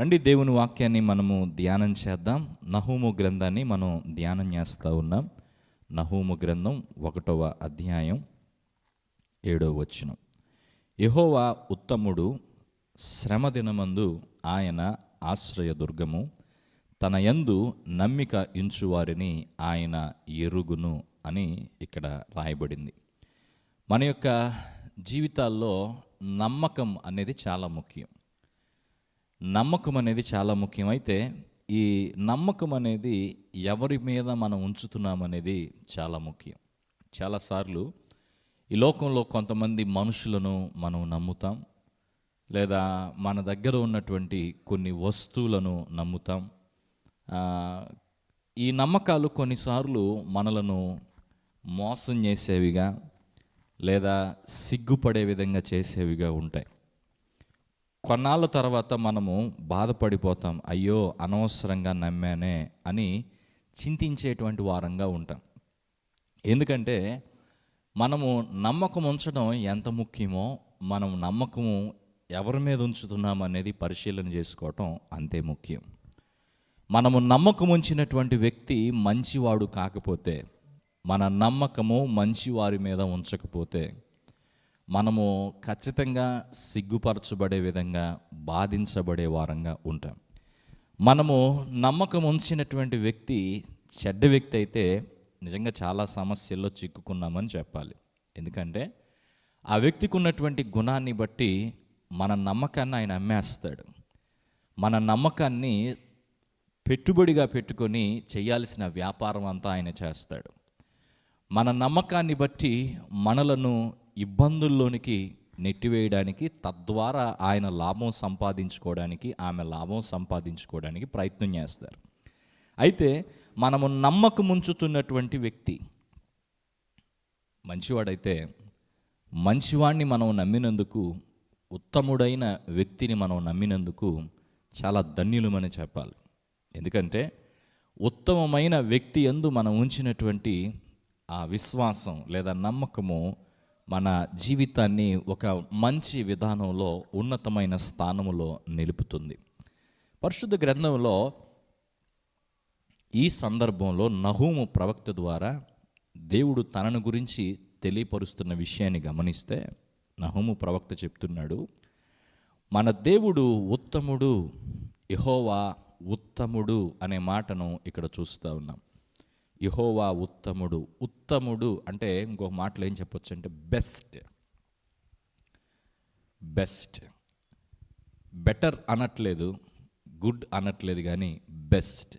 రండి దేవుని వాక్యాన్ని మనము ధ్యానం చేద్దాం. నహూము గ్రంథాన్ని మనం ధ్యానం చేస్తూ ఉన్నాం. నహూము గ్రంథం ఒకటవ అధ్యాయం ఏడవ వచనం. యహోవా ఉత్తముడు శ్రమ దినమందు ఆయన ఆశ్రయదుర్గము. తన యందు నమ్మిక ఇంచువారిని ఆయన ఎరుగును అని ఇక్కడ రాయబడింది. మన యొక్క జీవితాల్లో నమ్మకం అనేది చాలా ముఖ్యం. నమ్మకం అనేది చాలా ముఖ్యం. అయితే ఈ నమ్మకం అనేది ఎవరి మీద మనం ఉంచుతున్నాం అనేది చాలా ముఖ్యం. చాలాసార్లు ఈ లోకంలో కొంతమంది మనుషులను మనం నమ్ముతాం. లేదా మన దగ్గర ఉన్నటువంటి కొన్ని వస్తువులను నమ్ముతాం. ఈ నమ్మకాలు కొన్నిసార్లు మనలను మోసం చేసేవిగా లేదా సిగ్గుపడే విధంగా చేసేవిగా ఉంటాయి. కొన్నాళ్ళ తర్వాత మనము బాధపడిపోతాం అయ్యో అనవసరంగా నమ్మానే అని చింతించేటువంటి వారంగా ఉంటాం. ఎందుకంటే మనము నమ్మకం ఉంచడం ఎంత ముఖ్యమో మనం నమ్మకము ఎవరి మీద ఉంచుతున్నాం అనేది పరిశీలన చేసుకోవటం అంతే ముఖ్యం. మనము నమ్మకం ఉంచినటువంటి వ్యక్తి మంచివాడు కాకపోతే మన నమ్మకము మంచివారి మీద ఉంచకపోతే మనము ఖచ్చితంగా సిగ్గుపరచబడే విధంగా బాధించబడే వారంగా ఉంటాం. మనము నమ్మకం ఉంచినటువంటి వ్యక్తి చెడ్డ వ్యక్తి అయితే నిజంగా చాలా సమస్యల్లో చిక్కుకున్నామని చెప్పాలి. ఎందుకంటే ఆ వ్యక్తికి ఉన్నటువంటి గుణాన్ని బట్టి మన నమ్మకాన్ని ఆయన అమ్మేస్తాడు. మన నమ్మకాన్ని పెట్టుబడిగా పెట్టుకొని చేయాల్సిన వ్యాపారం అంతా ఆయన చేస్తాడు. మన నమ్మకాన్ని బట్టి మనలను ఇబ్బందుల్లోనికి నెట్టివేయడానికి తద్వారా ఆయన లాభం సంపాదించుకోవడానికి ఆమె లాభం సంపాదించుకోవడానికి ప్రయత్నం చేస్తారు. అయితే మనము నమ్మకం ఉంచుతున్నటువంటి వ్యక్తి మంచివాడైతే మంచివాడిని మనం నమ్మినందుకు ఉత్తముడైన వ్యక్తిని మనం నమ్మినందుకు చాలా ధన్యులమని చెప్పాలి. ఎందుకంటే ఉత్తమమైన వ్యక్తి ఎందు మనం ఉంచినటువంటి ఆ విశ్వాసం లేదా నమ్మకము మన జీవితాన్ని ఒక మంచి విధానంలో ఉన్నతమైన స్థానములో నిలుపుతుంది. పరిశుద్ధ గ్రంథంలో ఈ సందర్భంలో నహూము ప్రవక్త ద్వారా దేవుడు తనను గురించి తెలియపరుస్తున్న విషయాన్ని గమనిస్తే నహూము ప్రవక్త చెప్తున్నాడు మన దేవుడు ఉత్తముడు యహోవా ఉత్తముడు అనే మాటను ఇక్కడ చూస్తూ ఉన్నాం. యహోవా ఉత్తముడు. ఉత్తముడు అంటే ఇంకొక మాటలు ఏం చెప్పొచ్చు అంటే బెస్ట్. బెస్ట్. బెటర్ అనట్లేదు గుడ్ అనట్లేదు కానీ బెస్ట్.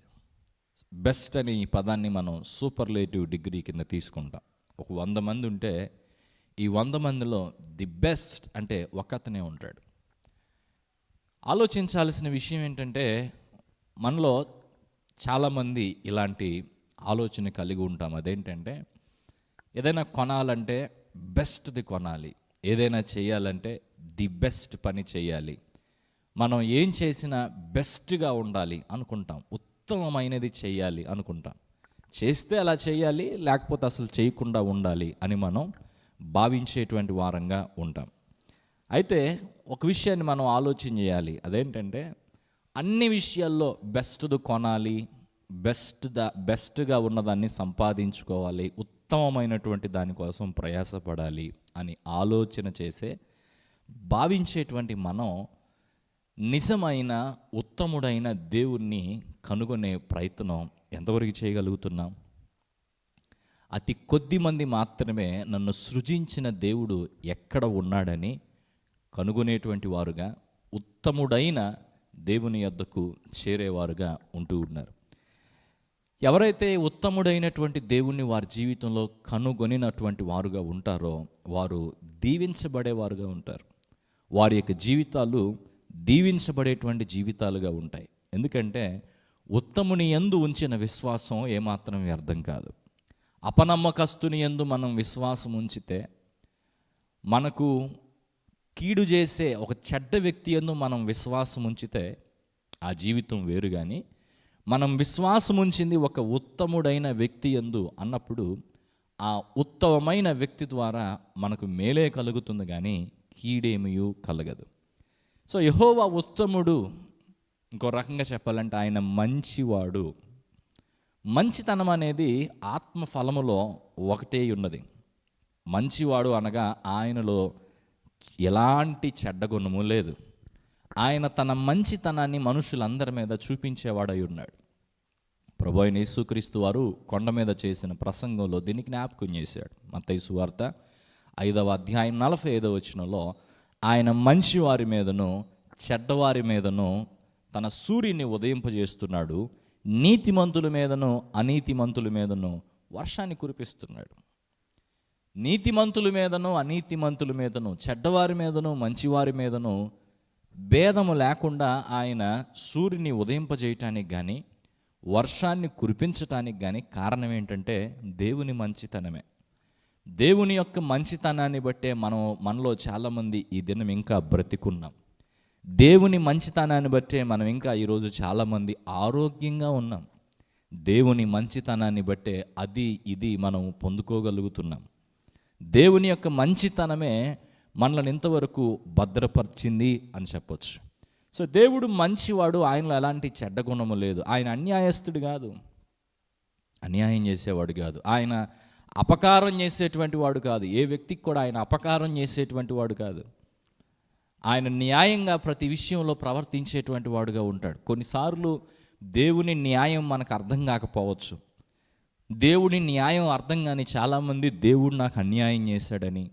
బెస్ట్ అనే ఈ పదాన్ని మనం సూపర్లేటివ్ డిగ్రీ కింద తీసుకుంటాం. ఒక వంద మంది ఉంటే ఈ వంద మందిలో ది బెస్ట్ అంటే ఒకతనే ఉంటాడు. ఆలోచించాల్సిన విషయం ఏంటంటే మనలో చాలామంది ఇలాంటి ఆలోచన కలిగి ఉంటాం. అదేంటంటే ఏదైనా కొనాలంటే బెస్ట్ది కొనాలి. ఏదైనా చేయాలంటే ది బెస్ట్ పని చేయాలి. మనం ఏం చేసినా బెస్ట్గా ఉండాలి అనుకుంటాం. ఉత్తమమైనది చేయాలి అనుకుంటాం. చేస్తే అలా చేయాలి లేకపోతే అసలు చేయకుండా ఉండాలి అని మనం భావించేటువంటి వారంగా ఉంటాం. అయితే ఒక విషయాన్ని మనం ఆలోచన చేయాలి. అదేంటంటే అన్ని విషయాల్లో బెస్ట్ది కొనాలి బెస్ట్ దా బెస్ట్గా ఉన్నదాన్ని సంపాదించుకోవాలి ఉత్తమమైనటువంటి దానికోసం ప్రయాసపడాలి అని ఆలోచన చేసే భావించేటువంటి మనం నిజమైన ఉత్తముడైన దేవుణ్ణి కనుగొనే ప్రయత్నం ఎంతవరకు చేయగలుగుతున్నాం? అతి కొద్ది మంది మాత్రమే నన్ను సృజించిన దేవుడు ఎక్కడ ఉన్నాడని కనుగొనేటువంటి వారుగా ఉత్తముడైన దేవుని యొద్దకు చేరేవారుగా ఉంటూ ఉన్నారు. ఎవరైతే ఉత్తముడైనటువంటి దేవుణ్ణి వారి జీవితంలో కనుగొనినటువంటి వారుగా ఉంటారో వారు దీవించబడేవారుగా ఉంటారు. వారి యొక్క జీవితాలు దీవించబడేటువంటి జీవితాలుగా ఉంటాయి. ఎందుకంటే ఉత్తముని ఎందు ఉంచిన విశ్వాసం ఏమాత్రం వ్యర్థం కాదు. అపనమ్మకస్తుని ఎందు మనం విశ్వాసం ఉంచితే మనకు కీడు చేసే ఒక చెడ్డ వ్యక్తి ఎందు మనం విశ్వాసం ఉంచితే ఆ జీవితం వేరు కానీ మనం విశ్వాసం ఉంచింది ఒక ఉత్తముడైన వ్యక్తి ఎందు అన్నప్పుడు ఆ ఉత్తమమైన వ్యక్తి ద్వారా మనకు మేలే కలుగుతుంది కానీ కీడేమియు కలగదు. సో యహోవా ఉత్తముడు ఇంకో రకంగా చెప్పాలంటే ఆయన మంచివాడు. మంచితనం అనేది ఆత్మ ఫలములో ఒకటే ఉన్నది. మంచివాడు అనగా ఆయనలో ఎలాంటి చెడ్డ గుణము లేదు. ఆయన తన మంచితనాన్ని మనుషులందరి మీద చూపించేవాడై ఉన్నాడు ప్రభు అయిన యేసుక్రీస్తు వారు కొండ మీద చేసిన ప్రసంగంలో దీన్ని జ్ఞాపకం చేశాడు. మత్తయి వార్త ఐదవ అధ్యాయం నలభై ఐదవ వచనంలో ఆయన మంచివారి మీదను చెడ్డవారి మీదను తన సూర్యుని ఉదయింపజేస్తున్నాడు. నీతిమంతుల మీదను అనీతిమంతుల మీదను వర్షాన్ని కురిపిస్తున్నాడు. నీతిమంతుల మీదను అనీతిమంతుల మీదను చెడ్డవారి మీదను మంచివారి మీదను భేదము లేకుండా ఆయన సూర్యుని ఉదయింపజేయటానికి కానీ వర్షాన్ని కురిపించటానికి కానీ కారణం ఏంటంటే దేవుని మంచితనమే. దేవుని యొక్క మంచితనాన్ని బట్టే మనం మనలో చాలామంది ఈ దినం ఇంకా బ్రతికున్నాం. దేవుని మంచితనాన్ని బట్టే మనం ఇంకా ఈరోజు చాలామంది ఆరోగ్యంగా ఉన్నాం. దేవుని మంచితనాన్ని బట్టే అది ఇది మనం పొందుకోగలుగుతున్నాం. దేవుని యొక్క మంచితనమే మనల్ని ఇంతవరకు భద్రపరిచింది అని చెప్పొచ్చు. సో దేవుడు మంచివాడు ఆయనలో ఎలాంటి చెడ్డ గుణము లేదు. ఆయన అన్యాయస్తుడు కాదు. అన్యాయం చేసేవాడు కాదు. ఆయన అపకారం చేసేటువంటి వాడు కాదు. ఏ వ్యక్తికి కూడా ఆయన అపకారం చేసేటువంటి వాడు కాదు. ఆయన న్యాయంగా ప్రతి విషయంలో ప్రవర్తించేటువంటి వాడుగా ఉంటాడు. కొన్నిసార్లు దేవుని న్యాయం మనకు అర్థం కాకపోవచ్చు. దేవుని న్యాయం అర్థం కాని చాలామంది దేవుడు నాకు అన్యాయం చేశాడని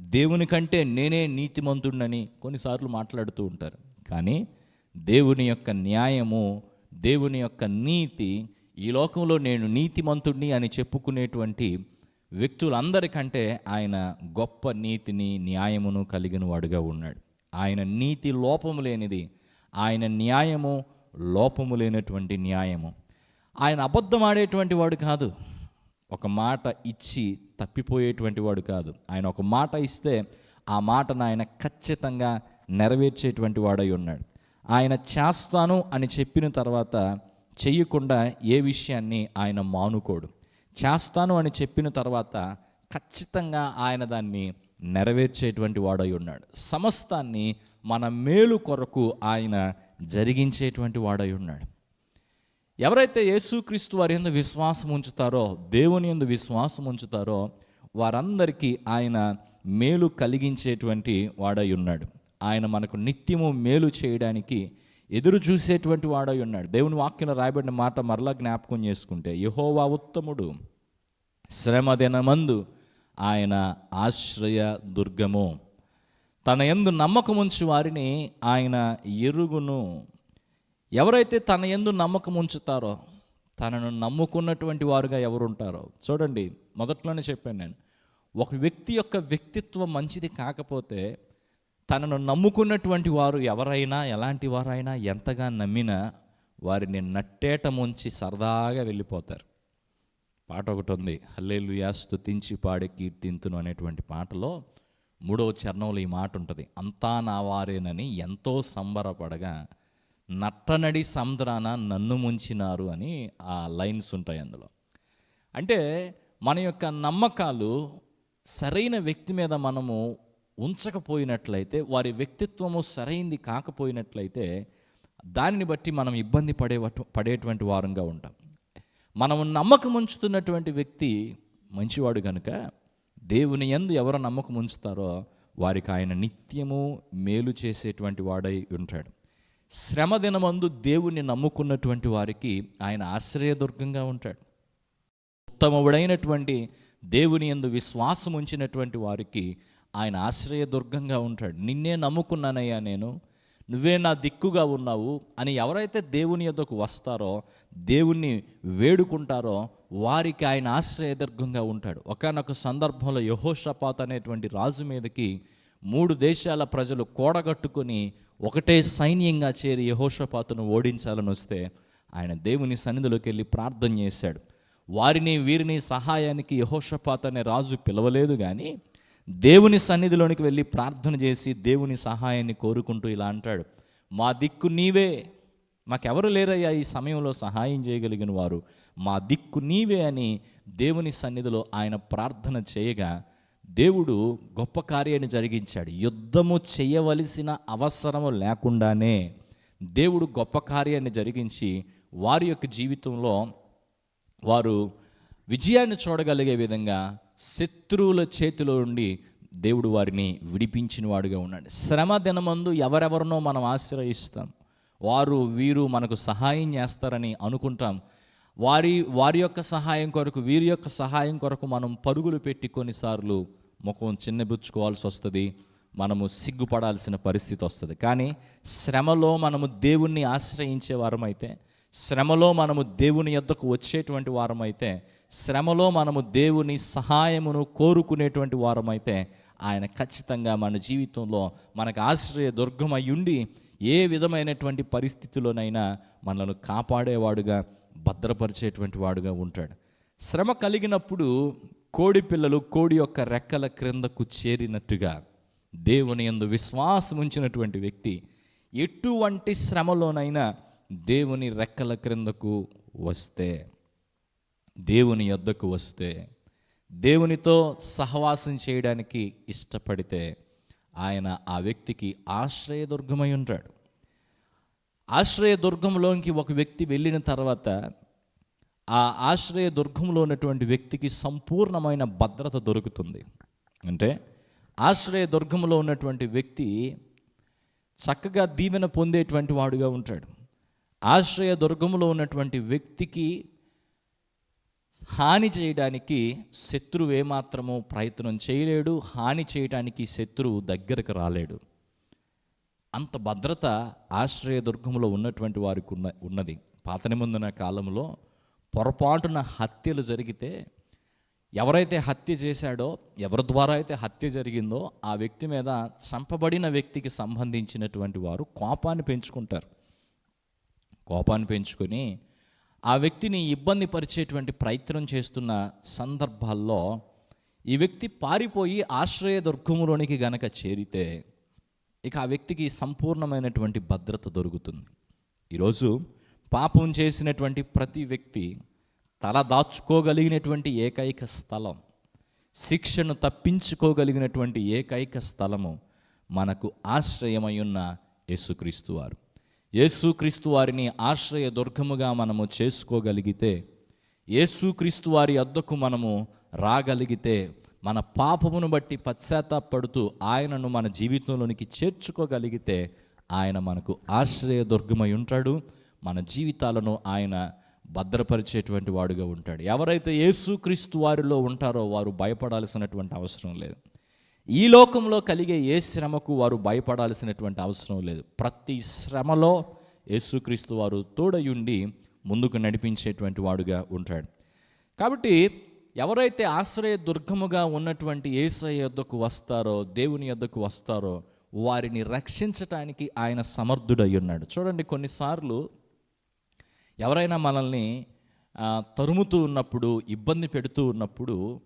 దేవుని కంటే నేనే నీతిమంతుడినని కొన్నిసార్లు మాట్లాడుతూ ఉంటారు. కానీ దేవుని యొక్క న్యాయము దేవుని యొక్క నీతి ఈ లోకంలో నేను నీతిమంతుడిని అని చెప్పుకునేటువంటి వ్యక్తులందరికంటే ఆయన గొప్ప నీతిని న్యాయమును కలిగిన వాడుగా ఉన్నాడు. ఆయన నీతి లోపము లేనిది ఆయన న్యాయము లోపము లేనటువంటి న్యాయము. ఆయన అబద్ధం ఆడేటువంటి వాడు కాదు. ఒక మాట ఇచ్చి తప్పిపోయేటువంటి వాడు కాదు. ఆయన ఒక మాట ఇస్తే ఆ మాటను ఆయన ఖచ్చితంగా నెరవేర్చేటువంటి వాడై ఉన్నాడు. ఆయన చేస్తాను అని చెప్పిన తర్వాత చేయకుండా ఏ విషయాన్ని ఆయన మానుకోడు. చేస్తాను అని చెప్పిన తర్వాత ఖచ్చితంగా ఆయన దాన్ని నెరవేర్చేటువంటి వాడై ఉన్నాడు. సమస్తాన్ని మన మేలు కొరకు ఆయన జరిగించేటువంటి వాడై ఉన్నాడు. ఎవరైతే యేసుక్రీస్తు వారి ఎందు విశ్వాసం ఉంచుతారో దేవుని ఎందు విశ్వాసం ఉంచుతారో వారందరికీ ఆయన మేలు కలిగించేటువంటి వాడై ఉన్నాడు ఆయన మనకు నిత్యము మేలు చేయడానికి ఎదురు చూసేటువంటి వాడై ఉన్నాడు దేవుని వాక్యంలో రాయబడిన మాట మరలా జ్ఞాపకం చేసుకుంటే యహోవా ఉత్తముడు శ్రమ దినమందు ఆయన ఆశ్రయ దుర్గము. తన ఎందు నమ్మకం ఉంచి వారిని ఆయన ఎరుగును ఎవరైతే తన ఎందు నమ్మకం ఉంచుతారో తనను నమ్ముకున్నటువంటి వారుగా ఎవరు ఉంటారో చూడండి మొదట్లోనే చెప్పాను నేను ఒక వ్యక్తి యొక్క వ్యక్తిత్వం మంచిది కాకపోతే తనను నమ్ముకున్నటువంటి వారు ఎవరైనా ఎలాంటి వారైనా ఎంతగా నమ్మినా వారిని నట్టేట ముంచి సరదాగా వెళ్ళిపోతారు. పాట ఒకటి ఉంది హల్లేలుయా స్తుతించి పాడే కీర్తింతును అనేటువంటి పాటలో మూడవ చరణంలో ఈ మాట ఉంటుంది అంతా నా వారేనని ఎంతో సంబరపడగా నట్టనడి సముద్రాన నన్ను ముంచినారు అని ఆ లైన్స్ ఉంటాయి అందులో. అంటే మన యొక్క నమ్మకాలు సరైన వ్యక్తి మీద మనము ఉంచకపోయినట్లయితే వారి వ్యక్తిత్వము సరైంది కాకపోయినట్లయితే దానిని బట్టి మనం ఇబ్బంది పడే పడేటువంటి వారంగా ఉంటాం. మనము నమ్మకం ఉంచుతున్నటువంటి వ్యక్తి మంచివాడు కనుక దేవుని ఎందు ఎవరు నమ్మకం ఉంచుతారో వారికి ఆయన నిత్యము మేలు చేసేటువంటి వాడై ఉంటాడు. శ్రమ దినమందు దేవుని నమ్ముకున్నటువంటి వారికి ఆయన ఆశ్రయదుర్గంగా ఉంటాడు. ఉత్తమవుడైనటువంటి దేవుని యందు విశ్వాసం ఉంచినటువంటి వారికి ఆయన ఆశ్రయదుర్గంగా ఉంటాడు. నిన్నే నమ్ముకున్నానయ్యా నేను నువ్వే నా దిక్కుగా ఉన్నావు అని ఎవరైతే దేవుని యొద్దకు వస్తారో దేవుణ్ణి వేడుకుంటారో వారికి ఆయన ఆశ్రయదుర్గంగా ఉంటాడు. ఒకనొక సందర్భంలో యహోషపాత్ అనేటువంటి రాజు మీదకి మూడు దేశాల ప్రజలు కోడగట్టుకుని ఒకటే సైన్యంగా చేరి యహోషపాతును ఓడించాలని వస్తే ఆయన దేవుని సన్నిధిలోకి వెళ్ళి ప్రార్థన చేశాడు. వారిని వీరిని సహాయానికి యహోషపాత్ అనే రాజు పిలవలేదు కానీ దేవుని సన్నిధిలోనికి వెళ్ళి ప్రార్థన చేసి దేవుని సహాయాన్ని కోరుకుంటూ ఇలా అంటాడు. మా దిక్కు నీవే. మాకెవరు లేరయ్యా ఈ సమయంలో సహాయం చేయగలిగిన వారు. మా దిక్కు నీవే అని దేవుని సన్నిధిలో ఆయన ప్రార్థన చేయగా దేవుడు గొప్ప కార్యాన్ని జరిగించాడు. యుద్ధము చేయవలసిన అవసరము లేకుండానే దేవుడు గొప్ప కార్యాన్ని జరిగించి వారి యొక్క జీవితంలో వారు విజయాన్ని చూడగలిగే విధంగా శత్రువుల చేతిలో నుండి దేవుడు వారిని విడిపించిన వాడుగా ఉన్నాడు. శ్రమ దినమందు ఎవరెవరినో మనం ఆశ్రయిస్తాం. వారు వీరు మనకు సహాయం చేస్తారని అనుకుంటాం. వారి వారి యొక్క సహాయం కొరకు వీరి యొక్క సహాయం కొరకు మనం పరుగులు పెట్టి కొన్నిసార్లు ముఖం చిన్నబుచ్చుకోవాల్సి వస్తుంది మనము సిగ్గుపడాల్సిన పరిస్థితి వస్తుంది. కానీ శ్రమలో మనము దేవుణ్ణి ఆశ్రయించే వారమైతే శ్రమలో మనము దేవుని యొద్దకు వచ్చేటువంటి వారమైతే శ్రమలో మనము దేవుని సహాయమును కోరుకునేటువంటి వారమైతే ఆయన ఖచ్చితంగా మన జీవితంలో మనకు ఆశ్రయ దుర్గమై ఉండి ఏ విధమైనటువంటి పరిస్థితిలోనైనా మనల్ని కాపాడేవాడుగా భద్రపరిచేటువంటి వాడుగా ఉంటాడు. శ్రమ కలిగినప్పుడు కోడి పిల్లలు కోడి యొక్క రెక్కల క్రిందకు చేరినట్టుగా దేవుని యందు విశ్వాసం ఉంచినటువంటి వ్యక్తి ఎటువంటి శ్రమలోనైనా దేవుని రెక్కల క్రిందకు వస్తే దేవుని యొద్దకు వస్తే దేవునితో సహవాసం చేయడానికి ఇష్టపడితే ఆయన ఆ వ్యక్తికి ఆశ్రయదుర్గమై ఉంటాడు. ఆశ్రయదుర్గంలోనికి ఒక వ్యక్తి వెళ్ళిన తర్వాత ఆ ఆశ్రయ దుర్గంలో ఉన్నటువంటి వ్యక్తికి సంపూర్ణమైన భద్రత దొరుకుతుంది. అంటే ఆశ్రయ దుర్గంలో ఉన్నటువంటి వ్యక్తి చక్కగా దీవెన పొందేటువంటి వాడుగా ఉంటాడు. ఆశ్రయ దుర్గంలో ఉన్నటువంటి వ్యక్తికి హాని చేయడానికి శత్రువు ఏమాత్రము ప్రయత్నం చేయలేడు. హాని చేయడానికి శత్రువు దగ్గరకు రాలేడు. అంత భద్రత ఆశ్రయ దుర్గంలో ఉన్నటువంటి వారికి ఉన్న ఉన్నది. పాత నిబంధన కాలంలో పొరపాటున హత్యలు జరిగితే ఎవరైతే హత్య చేశాడో ఎవరి ద్వారా అయితే హత్య జరిగిందో ఆ వ్యక్తి మీద చంపబడిన వ్యక్తికి సంబంధించినటువంటి వారు కోపాన్ని పెంచుకుంటారు. కోపాన్ని పెంచుకొని ఆ వ్యక్తిని ఇబ్బంది పరిచేటువంటి ప్రయత్నం చేస్తున్న సందర్భాల్లో ఈ వ్యక్తి పారిపోయి ఆశ్రయ దుర్గములోనికి గనక చేరితే ఇక ఆ వ్యక్తికి సంపూర్ణమైనటువంటి భద్రత దొరుకుతుంది. ఈరోజు పాపం చేసినటువంటి ప్రతి వ్యక్తి తల దాచుకోగలిగినటువంటి ఏకైక స్థలం శిక్షను తప్పించుకోగలిగినటువంటి ఏకైక స్థలము మనకు ఆశ్రయమై ఉన్న యేసుక్రీస్తు వారు. యేసుక్రీస్తు వారిని ఆశ్రయ దుర్గముగా మనము చేసుకోగలిగితే యేసుక్రీస్తు వారి అద్దకు మనము రాగలిగితే మన పాపమును బట్టి పశ్చాత్తాపడుతూ ఆయనను మన జీవితంలోనికి చేర్చుకోగలిగితే ఆయన మనకు ఆశ్రయ దుర్గమై ఉంటాడు. మన జీవితాలను ఆయన భద్రపరిచేటువంటి వాడుగా ఉంటాడు. ఎవరైతే యేసుక్రీస్తు వారిలో ఉంటారో వారు భయపడాల్సినటువంటి అవసరం లేదు. ఈ లోకంలో కలిగే ఏ శ్రమకు వారు భయపడాల్సినటువంటి అవసరం లేదు. ప్రతి శ్రమలో యేసుక్రీస్తు వారు తోడయుండి ముందుకు నడిపించేటువంటి వాడుగా ఉంటాడు. కాబట్టి ఎవరైతే ఆశ్రయ దుర్గముగా ఉన్నటువంటి ఏసయ యొద్దకు వస్తారో దేవుని యొద్దకు వస్తారో వారిని రక్షించటానికి ఆయన సమర్థుడై ఉన్నాడు చూడండి కొన్నిసార్లు ఎవరైనా మనల్ని తరుముతూ ఉన్నప్పుడు ఇబ్బంది పెడుతూ ఉన్నప్పుడు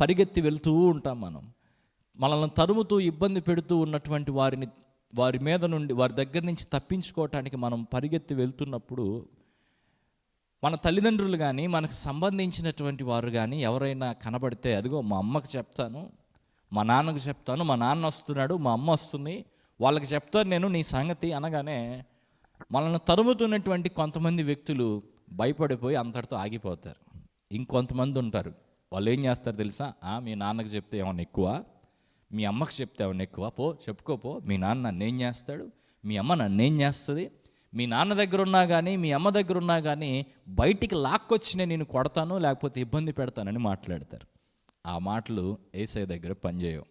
పరిగెత్తి వెళ్తూ ఉంటాం మనం. మనల్ని తరుముతూ ఇబ్బంది పెడుతూ ఉన్నటువంటి వారిని వారి మీద నుండి వారి దగ్గర నుంచి తప్పించుకోవటానికి మనం పరిగెత్తి వెళ్తున్నప్పుడు మన తల్లిదండ్రులు కానీ మనకు సంబంధించినటువంటి వారు కానీ ఎవరైనా కనబడితే అదిగో మా అమ్మకు చెప్తాను మా నాన్నకు చెప్తాను మా నాన్న వస్తున్నాడు మా అమ్మ వస్తుంది వాళ్ళకి చెప్తాను నేను నీ సంగతి అనగానే మనల్ని తరుముతున్నటువంటి కొంతమంది వ్యక్తులు భయపడిపోయి అంతటితో ఆగిపోతారు. ఇంకొంతమంది ఉంటారు. వాళ్ళు ఏం చేస్తారు తెలుసా? మీ నాన్నకు చెప్తే ఏమన్నా ఎక్కువ? మీ అమ్మకి చెప్తే ఏమైనా ఎక్కువ? పో చెప్పుకోపో మీ నాన్న నన్నేం చేస్తాడు? మీ అమ్మ నన్నేం చేస్తుంది? మీ నాన్న దగ్గర ఉన్నా కానీ మీ అమ్మ దగ్గర ఉన్నా కానీ బయటికి లాక్కొచ్చి నేను కొడతాను లేకపోతే ఇబ్బంది పెడతానని మాట్లాడతారు. ఆ మాటలు ఏసఐ దగ్గర పనిచేయవు.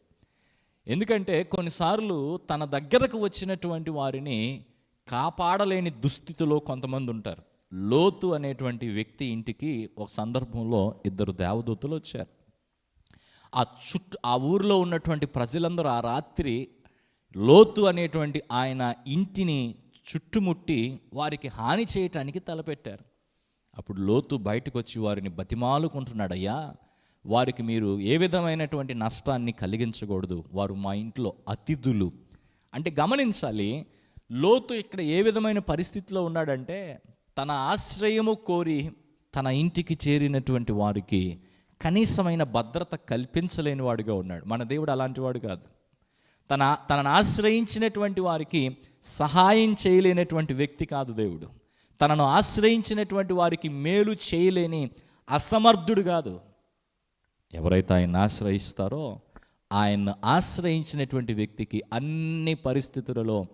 ఎందుకంటే కొన్నిసార్లు తన దగ్గరకు వచ్చినటువంటి వారిని కాపాడలేని దుస్థితిలో కొంతమంది ఉంటారు. లోతు అనేటువంటి వ్యక్తి ఇంటికి ఒక సందర్భంలో ఇద్దరు దేవదూతలు వచ్చారు. ఆ చుట్టూ ఆ ఊరిలో ఉన్నటువంటి ప్రజలందరూ ఆ రాత్రి లోతు అనేటువంటి ఆయన ఇంటిని చుట్టుముట్టి వారికి హాని చేయటానికి తలపెట్టారు. అప్పుడు లోతు బయటకు వచ్చి వారిని బతిమాలుకుంటున్నాడయ్యా వారికి మీరు ఏ విధమైనటువంటి నష్టాన్ని కలిగించకూడదు వారు మా ఇంట్లో అతిథులు. అంటే గమనించాలి లోతు ఇక్కడ ఏ విధమైన పరిస్థితిలో ఉన్నాడంటే తన ఆశ్రయము కోరి తన ఇంటికి చేరినటువంటి వారికి కనీసమైన భద్రత కల్పించలేని వాడుగా ఉన్నాడు. మన దేవుడు అలాంటి వాడు కాదు. తన తనను ఆశ్రయించినటువంటి వారికి సహాయం చేయలేనటువంటి వ్యక్తి కాదు దేవుడు. తనను ఆశ్రయించినటువంటి వారికి మేలు చేయలేని అసమర్థుడు కాదు. ఎవరైతే ఆయన ఆశ్రయిస్తారో ఆయన్ను ఆశ్రయించినటువంటి వ్యక్తికి అన్ని పరిస్థితులలో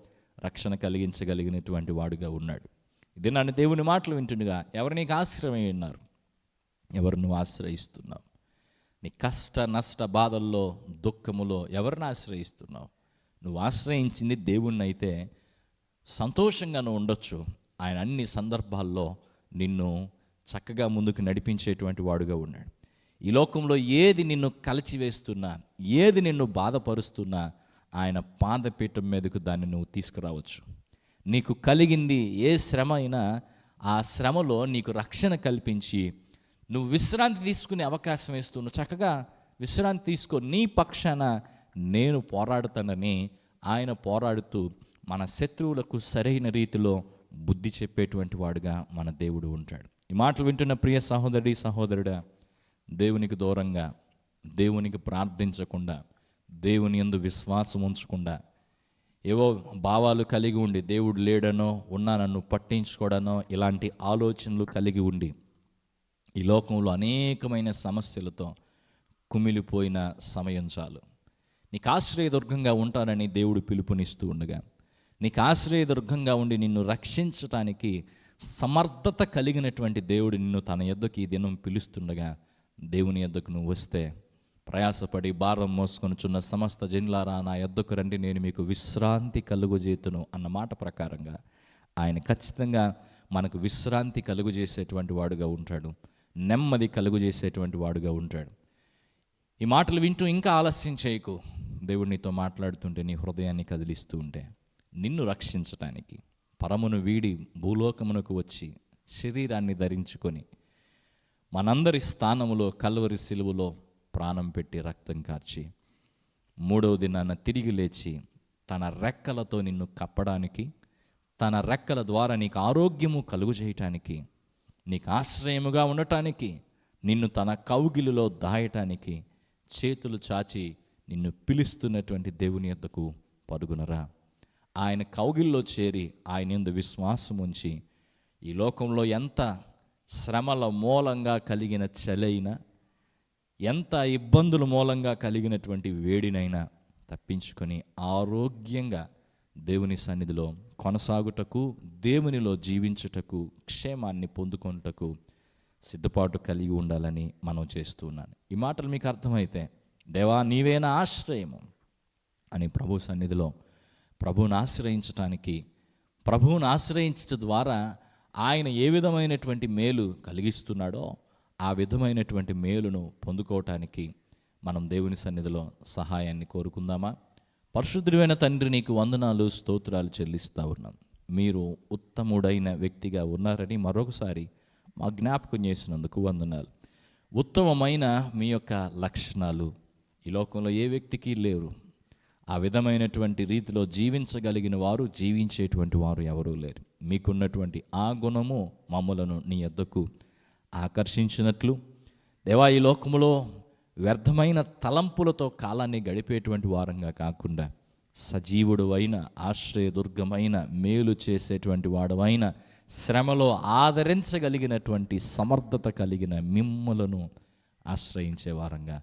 రక్షణ కలిగించగలిగినటువంటి వాడుగా ఉన్నాడు. ఇది నన్ను దేవుని మాటలు వింటుండగా ఎవరు నీకు ఆశ్రయమై ఉన్నారు? ఎవరు నువ్వు ఆశ్రయిస్తున్నావు? నీ కష్ట నష్ట బాధల్లో దుఃఖములో ఎవరిని ఆశ్రయిస్తున్నావు? నువ్వు ఆశ్రయించింది దేవుణ్ణి అయితే సంతోషంగా నువ్వు ఉండొచ్చు. ఆయన అన్ని సందర్భాల్లో నిన్ను చక్కగా ముందుకు నడిపించేటువంటి వాడుగా ఉన్నాడు. ఈ లోకంలో ఏది నిన్ను కలిచివేస్తున్నా ఏది నిన్ను బాధపరుస్తున్నా ఆయన పాదపీఠం మీదకు దాన్ని నువ్వు తీసుకురావచ్చు. నీకు కలిగింది ఏ శ్రమ అయినా ఆ శ్రమలో నీకు రక్షణ కల్పించి నువ్వు విశ్రాంతి తీసుకునే అవకాశం ఇస్తూ నువ్వు చక్కగా విశ్రాంతి తీసుకో. నీ పక్షాన నేను పోరాడుతానని ఆయన పోరాడుతూ మన శత్రువులకు సరైన రీతిలో బుద్ధి చెప్పేటువంటి వాడుగా మన దేవుడు ఉంటాడు. ఈ మాటలు వింటున్న ప్రియ సహోదరి సహోదరుడా దేవునికి దూరంగా దేవునికి ప్రార్థించకుండా దేవుని యందు విశ్వాసం ఉంచకుండా ఏవో భావాలు కలిగి ఉండి దేవుడు లేడనో ఉన్నా నన్ను పట్టించుకోవడనో ఇలాంటి ఆలోచనలు కలిగి ఉండి ఈ లోకంలో అనేకమైన సమస్యలతో కుమిలిపోయిన సమయం చాలు. నీకు ఆశ్రయదుర్గంగా ఉంటానని దేవుడు పిలుపునిస్తూ ఉండగా నీకు ఆశ్రయదుర్గంగా ఉండి నిన్ను రక్షించటానికి సమర్థత కలిగినటువంటి దేవుడు నిన్ను తన యొద్దకు ఈ దినం పిలుస్తుండగా దేవుని యొద్దకు నువ్వు వస్తే ప్రయాసపడి భారం మోసుకొనుచున్న సమస్త జన్లారా నా యొద్దకు రండి నేను మీకు విశ్రాంతి కలుగుజేతును అన్న మాట ప్రకారంగా ఆయన ఖచ్చితంగా మనకు విశ్రాంతి కలుగు చేసేటువంటి వాడుగా ఉంటాడు. నెమ్మది కలుగుజేసేటువంటి వాడుగా ఉంటాడు. ఈ మాటలు వింటూ ఇంకా ఆలస్యం చేయకు. దేవుడు నీతో మాట్లాడుతుంటే నీ హృదయాన్ని కదిలిస్తూ ఉంటే నిన్ను రక్షించటానికి పరమును వీడి భూలోకమునకు వచ్చి శరీరాన్ని ధరించుకొని మనందరి స్థానములో కల్వరి సిలువలో ప్రాణం పెట్టి రక్తం కార్చి మూడవ దినాన తిరిగి లేచి తన రెక్కలతో నిన్ను కప్పడానికి తన రెక్కల ద్వారా నీకు ఆరోగ్యము కలుగు చేయటానికి నీకు ఆశ్రయముగా ఉండటానికి నిన్ను తన కౌగిలిలో దాయటానికి చేతులు చాచి నిన్ను పిలుస్తున్నటువంటి దేవుని యొద్దకు పరుగునరా. ఆయన కౌగిల్లో చేరి ఆయన ఎందు విశ్వాసం ఉంచి ఈ లోకంలో ఎంత శ్రమల మూలంగా కలిగిన చలైనా ఎంత ఇబ్బందుల మూలంగా కలిగినటువంటి వేడినైనా తప్పించుకొని ఆరోగ్యంగా దేవుని సన్నిధిలో కొనసాగుటకు దేవునిలో జీవించుటకు క్షేమాన్ని పొందుకొనుటకు సిద్ధపాటు కలిగి ఉండాలని మనం చేస్తున్నాను ఈ మాటలు మీకు అర్థమైతే దేవా నీవేనా ఆశ్రయము? అని ప్రభు సన్నిధిలో ప్రభువుని ఆశ్రయించటానికి ప్రభువుని ఆశ్రయించట ద్వారా ఆయన ఏ విధమైనటువంటి మేలు కలిగిస్తున్నాడో ఆ విధమైనటువంటి మేలును పొందుకోవటానికి మనం దేవుని సన్నిధిలో సహాయాన్ని కోరుకుందామా? పరిశుద్ధుడైన తండ్రి నీకు వందనాలు స్తోత్రాలు చెల్లిస్తా ఉన్నాం. మీరు ఉత్తముడైన వ్యక్తిగా ఉన్నారని మరొకసారి మా జ్ఞాపకం చేసినందుకు వందనాలు. ఉత్తమమైన మీ యొక్క లక్షణాలు ఈ లోకంలో ఏ వ్యక్తికి లేరు. ఆ విధమైనటువంటి రీతిలో జీవించగలిగిన వారు జీవించేటువంటి వారు ఎవరూ లేరు. మీకున్నటువంటి ఆ గుణము మమ్మలను నీ ఎద్దకు ఆకర్షించినట్లు. దేవా ఈ లోకములో వ్యర్థమైన తలంపులతో కాలాన్ని గడిపేటువంటి వారంగా కాకుండా సజీవుడు అయిన ఆశ్రయదుర్గమైన మేలు చేసేటువంటి వాడవైన శ్రమలో ఆదరించగలిగినటువంటి సమర్థత కలిగిన మిమ్మలను ఆశ్రయించే వారంగా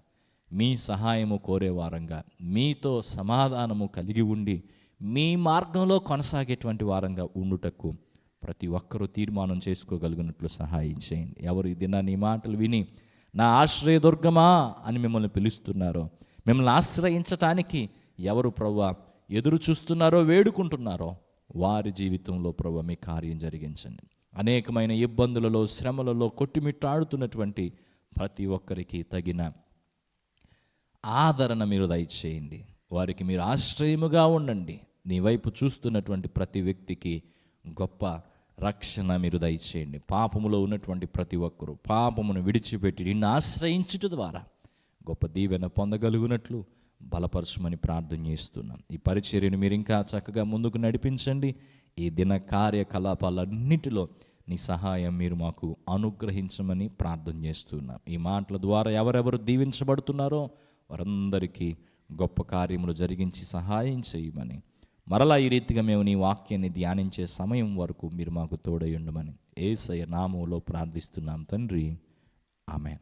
మీ సహాయము కోరే వారంగా మీతో సమాధానము కలిగి ఉండి మీ మార్గంలో కొనసాగేటువంటి వారంగా ఉండుటకు ప్రతి ఒక్కరూ తీర్మానం చేసుకోగలిగినట్లు సహాయం చేయండి. ఎవరు ఇది నా నీ మాటలు విని నా ఆశ్రయదుర్గమా అని మిమ్మల్ని పిలుస్తున్నారో మిమ్మల్ని ఆశ్రయించటానికి ఎవరు ప్రవ్వ ఎదురు చూస్తున్నారో వేడుకుంటున్నారో వారి జీవితంలో ప్రభు మీ కార్యం జరిగించండి. అనేకమైన ఇబ్బందులలో శ్రమలలో కొట్టుమిట్టాడుతున్నటువంటి ప్రతి ఒక్కరికి తగిన ఆదరణ మీరు దయచేయండి. వారికి మీరు ఆశ్రయముగా ఉండండి. నీ వైపు చూస్తున్నటువంటి ప్రతి వ్యక్తికి గొప్ప రక్షణ మీరు దయచేయండి. పాపములో ఉన్నటువంటి ప్రతి ఒక్కరూ పాపమును విడిచిపెట్టి నిన్ను ఆశ్రయించుట ద్వారా గొప్ప దీవెన పొందగలుగునట్లు బలపరచమని ప్రార్థన చేస్తున్నాం. ఈ పరిచర్యను మీరు ఇంకా చక్కగా ముందుకు నడిపించండి. ఈ దిన కార్యకలాపాలన్నిటిలో నీ సహాయం మీరు మాకు అనుగ్రహించమని ప్రార్థన చేస్తున్నాం. ఈ మాటల ద్వారా ఎవరెవరు దీవించబడుతున్నారో వారందరికీ గొప్ప కార్యములు జరిగించి సహాయం చేయమని మరలా ఈ రీతిగా మేము నీ వాక్యాన్ని ధ్యానించే సమయం వరకు మీరు మాకు తోడై ఉండమని ఏసయ నామంలో ప్రార్థిస్తున్నాం తండ్రి. ఆమెన్.